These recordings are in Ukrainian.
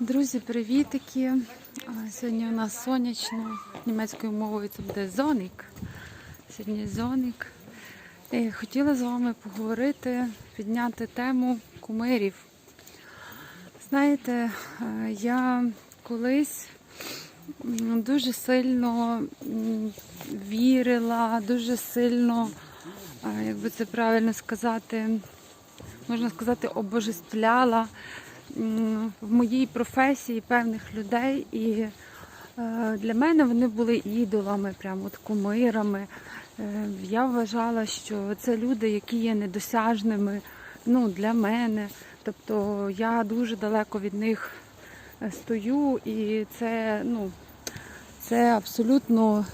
Друзі, привітики! Сьогодні у нас сонячно. Німецькою мовою це буде зоник. Сьогодні зоник. І хотіла з вами поговорити, підняти тему кумирів. Знаєте, е, я колись дуже сильно вірила, дуже сильно, е, як би це правильно сказати, можна сказати, обожествляла в моїй професії певних людей. І е, для мене вони були ідолами, прямо от кумирами. Е, Я вважала, що це люди, які є недосяжними ну, для мене. Тобто я дуже далеко від них е, стою, і це, ну, це абсолютно.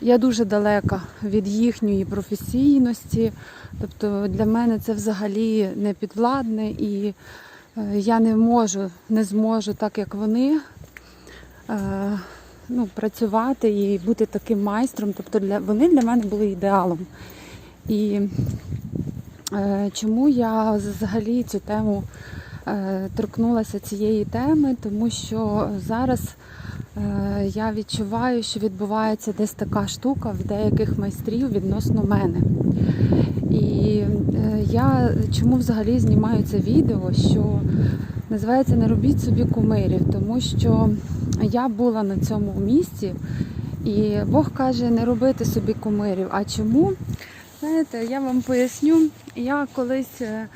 Я дуже далека від їхньої професійності. Тобто для мене це взагалі не підвладне і я не можу, не зможу, так як вони, е, ну, працювати і бути таким майстром. Тобто для, вони для мене були ідеалом. І е, чому я взагалі цю тему е, торкнулася цієї теми? Тому що зараз е, я відчуваю, що відбувається десь така штука в деяких майстрів відносно мене. І е, я чому взагалі знімаю це відео, що називається Не робіть собі кумирів, тому що я була на цьому місці, і Бог каже не робити собі кумирів. А чому? Знаєте, я вам поясню, я колись е,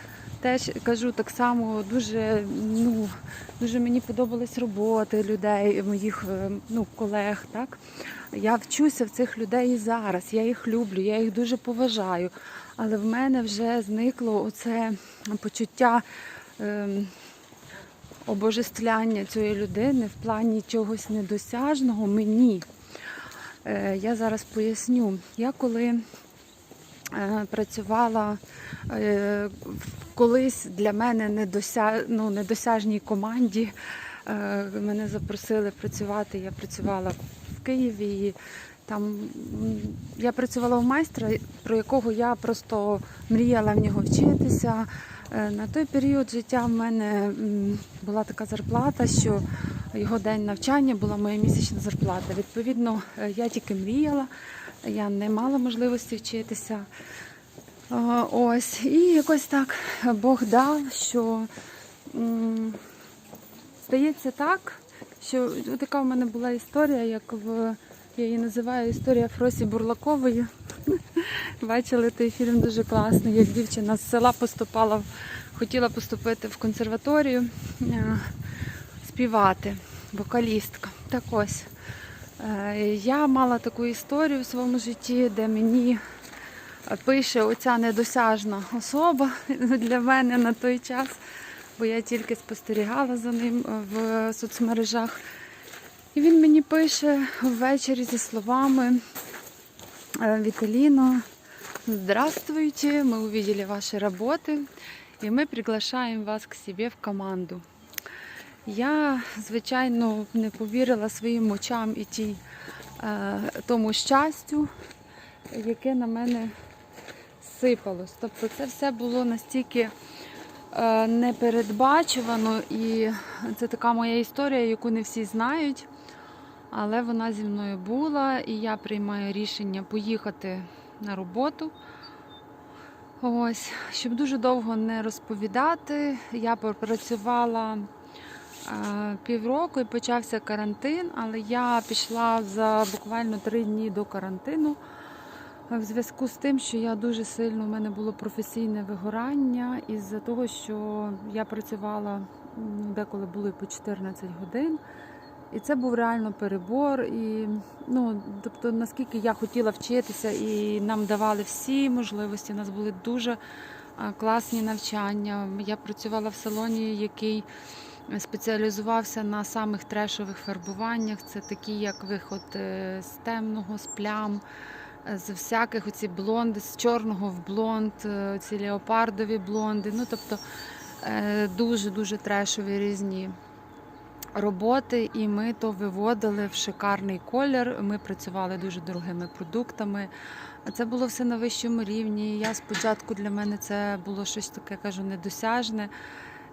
теж кажу так само, дуже, ну, дуже мені подобались роботи людей, моїх е, ну, колег. Так? Я вчуся в цих людей і зараз. Я їх люблю, я їх дуже поважаю. Але в мене вже зникло оце почуття ем, обожествляння цієї людини в плані чогось недосяжного мені. Е, я зараз поясню. Я коли працювала е, колись для мене ну, недосяжній команді, е, мене запросили працювати. Я працювала в Києві. І там я працювала у майстра, про якого я просто мріяла в нього вчитися. Е, На той період життя в мене була така зарплата, що його день навчання була моя місячна зарплата. Відповідно, е, я тільки мріяла, я не мала можливості вчитися. Ось, і якось так Бог дав, що м, здається так, що така в мене була історія, як в я її називаю історія Фросі Бурлакової. Бачили той фільм дуже класний, як дівчина з села поступала, хотіла поступити в консерваторію співати, вокалістка. Так ось. е, Я мала таку історію в своєму житті, де мені е, пише оця недосяжна особа для мене на той час, бо я тільки спостерігала за ним е, в соцмережах. І він мені пише ввечері зі словами «Э, Виталино, здравствуйте, мы увидели ваши работы, и мы приглашаем вас к себе в команду. Я, звичайно, не повірила своїм очам і тій, е, тому щастю, яке на мене сипалось. Тобто це все було настільки е, непередбачувано, і це така моя історія, яку не всі знають. Але вона зі мною була, і я приймаю рішення поїхати на роботу. Ось, щоб дуже довго не розповідати, я пропрацювала е, півроку і почався карантин, але я пішла за буквально три дні до карантину. е, В зв'язку з тим, що я дуже сильно, у мене було професійне вигорання, із-за того, що я працювала деколи були по 14 годин. І це був реально перебор. І ну, тобто, наскільки я хотіла вчитися, і нам давали всі можливості. У нас були дуже класні навчання. Я працювала в салоні, який спеціалізувався на самих трешових фарбуваннях. Це такі, як виход е, з темного, з плям. е, З всяких оці блонди, з чорного в блонд, е, ці леопардові блонди. Ну, тобто дуже-дуже трешові різні роботи, і ми то виводили в шикарний колір. Ми працювали дуже дорогими продуктами. Це було все на вищому рівні. Я спочатку для мене це було щось таке, кажу, недосяжне.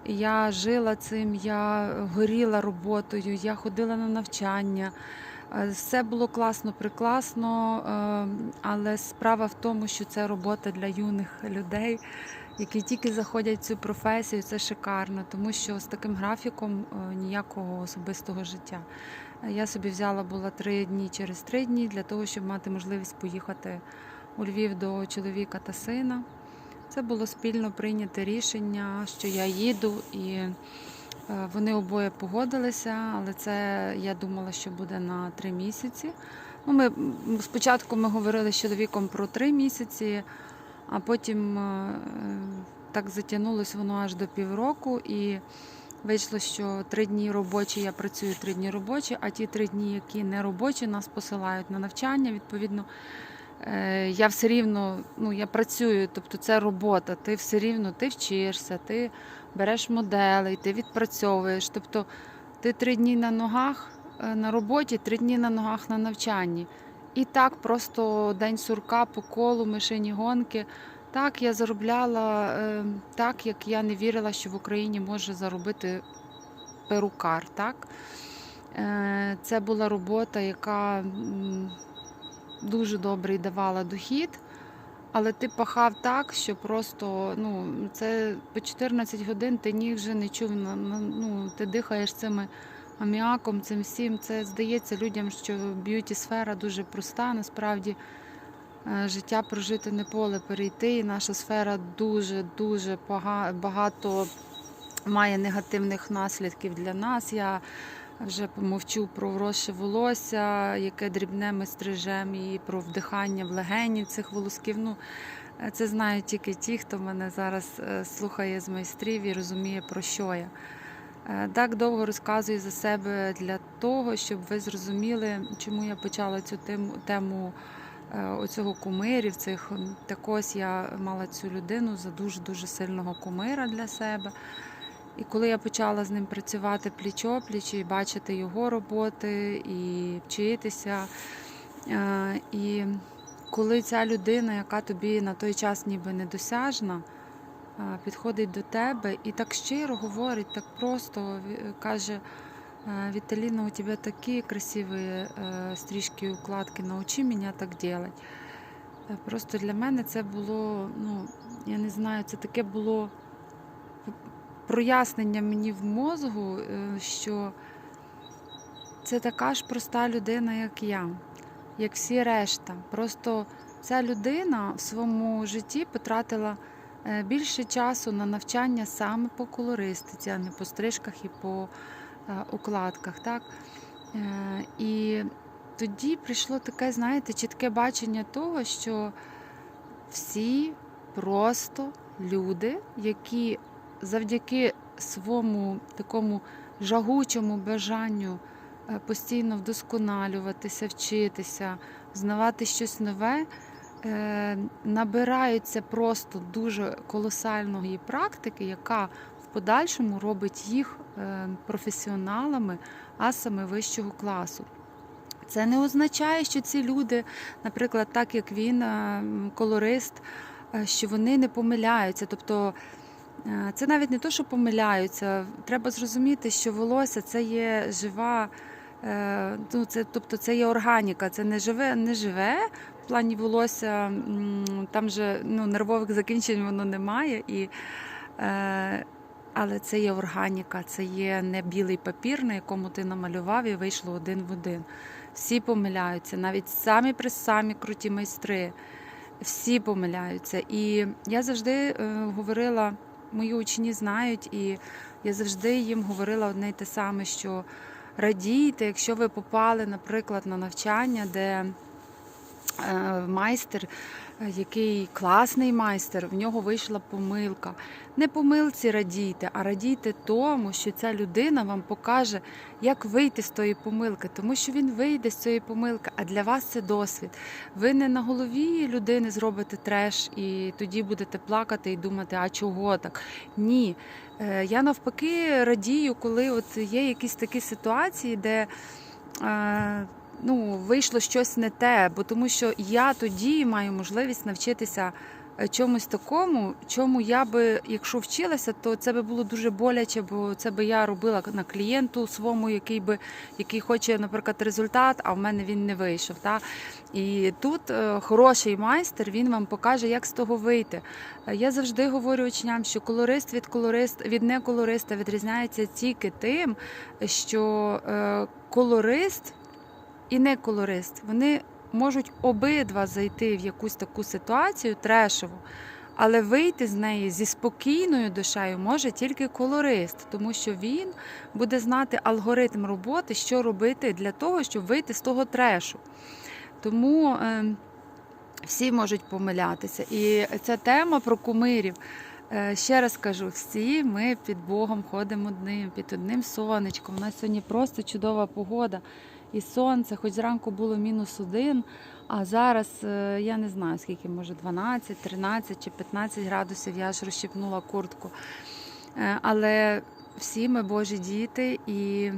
Я жила цим, я горіла роботою, я ходила на навчання. Е, Все було класно, прикласно, е, але справа в тому, що це робота для юних людей, які тільки заходять в цю професію. Це шикарно, тому що з таким графіком е, ніякого особистого життя. Я собі взяла була три дні через три дні для того, щоб мати можливість поїхати у Львів до чоловіка та сина. Це було спільно прийняте рішення, що я їду, і е, вони обоє погодилися, але це я думала, що буде на три місяці. Ну, ми, спочатку ми говорили з чоловіком про три місяці, а потім е, так затягнулось воно аж до півроку. І вийшло, що три дні робочі, я працюю три дні робочі, а ті три дні, які не робочі, нас посилають на навчання. Відповідно, е, я все рівно ну, я працюю, тобто це робота. Ти все рівно ти вчишся, ти береш моделей, ти відпрацьовуєш. Тобто ти три дні на ногах е, на роботі, три дні на ногах на навчанні. І так просто день сурка по колу, мишині гонки. Так, я заробляла е, так, як я не вірила, що в Україні може заробити перукар. Так? Е, Це була робота, яка дуже добрий давала дохід, але ти пахав так, що просто ну, це по 14 годин ти ніг вже не чув. Ну, ти дихаєш цими аміаком, цим всім. Це здається людям, що б'юті сфера дуже проста. Насправді е, життя прожити не поле перейти. І наша сфера дуже дуже багато має негативних наслідків для нас. Я вже помовчу про вросше волосся, яке дрібне ми стрижем, і про вдихання в легені цих волосків. Ну, це знають тільки ті, хто мене зараз е, слухає з майстрів і розуміє, про що я. Е, Так довго розказую за себе для того, щоб ви зрозуміли, чому я почала цю тему, тему оцього кумирів. Цих так ось я мала цю людину за дуже дуже сильного кумира для себе. І коли я почала з ним працювати пліч-опліч і бачити його роботи і вчитися. е, І коли ця людина, яка тобі на той час ніби недосяжна, е, підходить до тебе і так щиро говорить, так просто каже. «Е, Віталіна, у тебе такі красиві стрижки і укладки, научи мене так делать. Е, Просто для мене це було, ну, я не знаю, це таке було прояснення мені в мозгу, е, що це така ж проста людина, як я, як всі решта. Просто ця людина в своєму житті потратила е, більше часу на навчання саме по колористиці, а не по стрижках і по е, укладках. Так? І тоді прийшло таке, знаєте, чітке бачення того, що всі просто люди, які завдяки своєму такому жагучому бажанню е, постійно вдосконалюватися, вчитися, знавати щось нове, е, набираються просто дуже колосальної практики, яка в подальшому робить їх е, професіоналами, асами вищого класу. Це не означає, що ці люди, наприклад, так як він, колорист, що вони не помиляються. Тобто це навіть не то, що помиляються. Треба зрозуміти, що волосся це є жива, е, ну, це, тобто це є органіка, це не живе, не живе. В плані волосся там же ну, нервових закінчень воно немає. І, е, але це є органіка, це є не білий папір, на якому ти намалював і вийшло один в один. Всі помиляються, навіть самі при самі круті майстри. Всі помиляються. І я завжди е, говорила, мої учні знають, і я завжди їм говорила одне й те саме, що радійте, якщо ви попали, наприклад, на навчання, де е, майстер, який класний майстер, в нього вийшла помилка. Не помилці радійте, а радійте тому, що ця людина вам покаже, як вийти з тої помилки, тому що він вийде з цієї помилки, а для вас це досвід. Ви не на голові людини зробите треш і тоді будете плакати і думати, а чого так? Ні. Е, Я навпаки радію, коли от є якісь такі ситуації, де. Ну, вийшло щось не те, бо тому що я тоді маю можливість навчитися е, чомусь такому, чому я би, якщо вчилася, то це би було дуже боляче, бо це би я робила на клієнту своєму, який би який хоче, наприклад, результат, а в мене він не вийшов. Та? І тут е, хороший майстер він вам покаже, як з того вийти. Е, Я завжди говорю учням, що колорист від колорист від неколориста відрізняється тільки тим, що колорист і неколорист вони можуть обидва зайти в якусь таку ситуацію трешову, але вийти з неї зі спокійною душею може тільки колорист, тому що він буде знати алгоритм роботи, що робити для того, щоб вийти з того трешу. Тому е, всі можуть помилятися. І ця тема про кумирів. е, Ще раз кажу, всі ми під Богом ходимо одним, під одним сонечком. У нас сьогодні просто чудова погода і сонце, хоч зранку було мінус один, а зараз е, я не знаю скільки, може 12, 13 чи 15 градусів. Я ж розщипнула куртку. Е, Але всі ми Божі діти і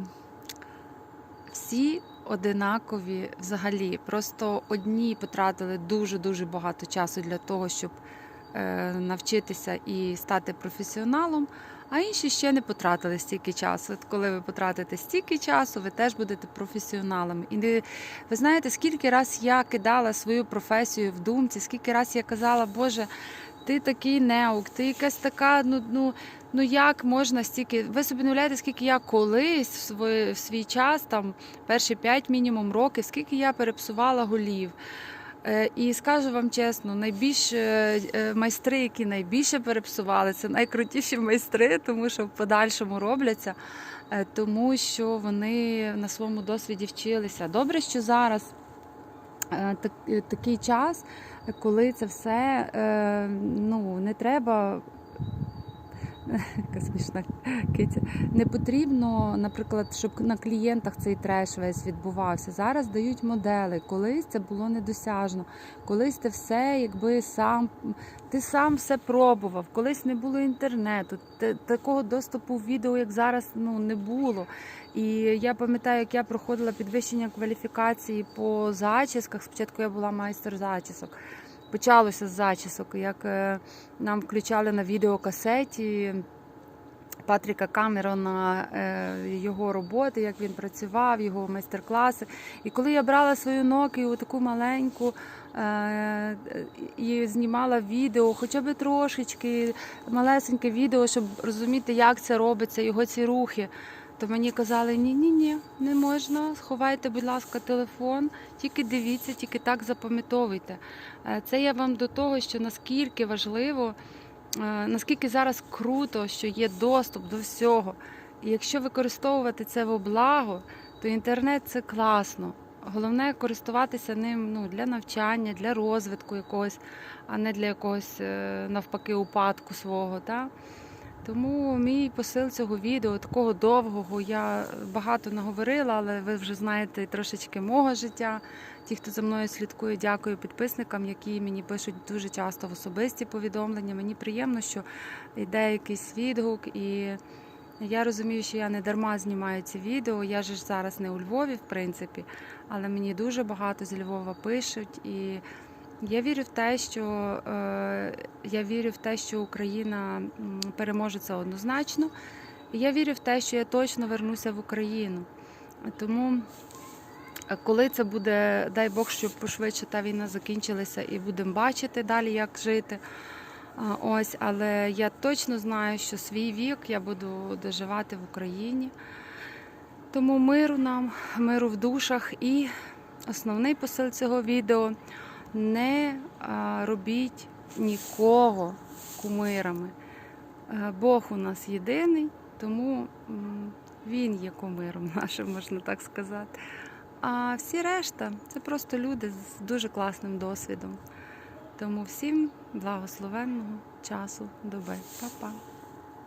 всі одинакові взагалі. Просто одні потратили дуже-дуже багато часу для того, щоб е, навчитися і стати професіоналом, а інші ще не потратили стільки часу. От коли ви потратите стільки часу, ви теж будете професіоналами. І не- ви знаєте, скільки раз я кидала свою професію в думці, скільки раз я казала, Боже, ти такий неук, ти якась така, ну, ну, ну як можна стільки. Ви собі не уявляєте, скільки я колись в свій, в свій час, там перші 5 мінімум років, скільки я перепсувала голів. Е, І скажу вам чесно, найбільш е, е, майстри, які найбільше перепсували, це найкрутіші майстри, тому що в подальшому робляться, тому що вони на своєму досвіді вчилися. Добре, що зараз так- такий час, коли це все ну, не треба. Яка смішна киця. Не потрібно, наприклад, щоб на клієнтах цей треш весь відбувався. Зараз дають модели. Колись це було недосяжно. Колись ти все, якби сам ти сам все пробував. Колись не було інтернету. Те- Такого доступу в відео, як зараз, ну не було. І я пам'ятаю, як я проходила підвищення кваліфікації по зачісках. Спочатку я була майстер зачісок. Почалося з зачісок, як е, нам включали на відеокасеті Патріка Камерона е, його роботи, як він працював, його майстер-класи. І коли я брала свою Nokia, таку маленьку, е, і знімала відео, хоча б трошечки, малесеньке відео, щоб розуміти, як це робиться, його ці рухи. То мені казали, ні, ні, ні, не можна. Сховайте, будь ласка, телефон, тільки дивіться, тільки так запам'ятовуйте. Е, Це я вам до того, що наскільки важливо, е, наскільки зараз круто, що є доступ до всього. І якщо використовувати це во благо, то інтернет це класно. Головне користуватися ним ну, для навчання, для розвитку якогось, а не для якогось е, навпаки упадку свого. Та? Тому мій посил цього відео, такого довгого, я багато наговорила, але ви вже знаєте трошечки мого життя. Ті, хто за мною слідкує, дякую підписникам, які мені пишуть дуже часто в особисті повідомлення. Мені приємно, що йде якийсь відгук, і я розумію, що я не дарма знімаю ці відео. Я ж зараз не у Львові, в принципі, але мені дуже багато з Львова пишуть. І я вірю в те, що е, я вірю в те, що Україна переможе це однозначно. Я вірю в те, що я точно вернуся в Україну. Тому, е, коли це буде, дай Бог, щоб пошвидше та війна закінчилася, і будемо бачити далі, як жити. Ось, але я точно знаю, що свій вік я буду доживати в Україні. Тому миру нам, миру в душах. І основний посил цього відео не робіть нікого кумирами. Е, Бог у нас єдиний, тому Він є кумиром нашим, можна так сказати. А всі решта це просто люди з дуже класним досвідом. Тому всім благословенного часу доби. Па-па!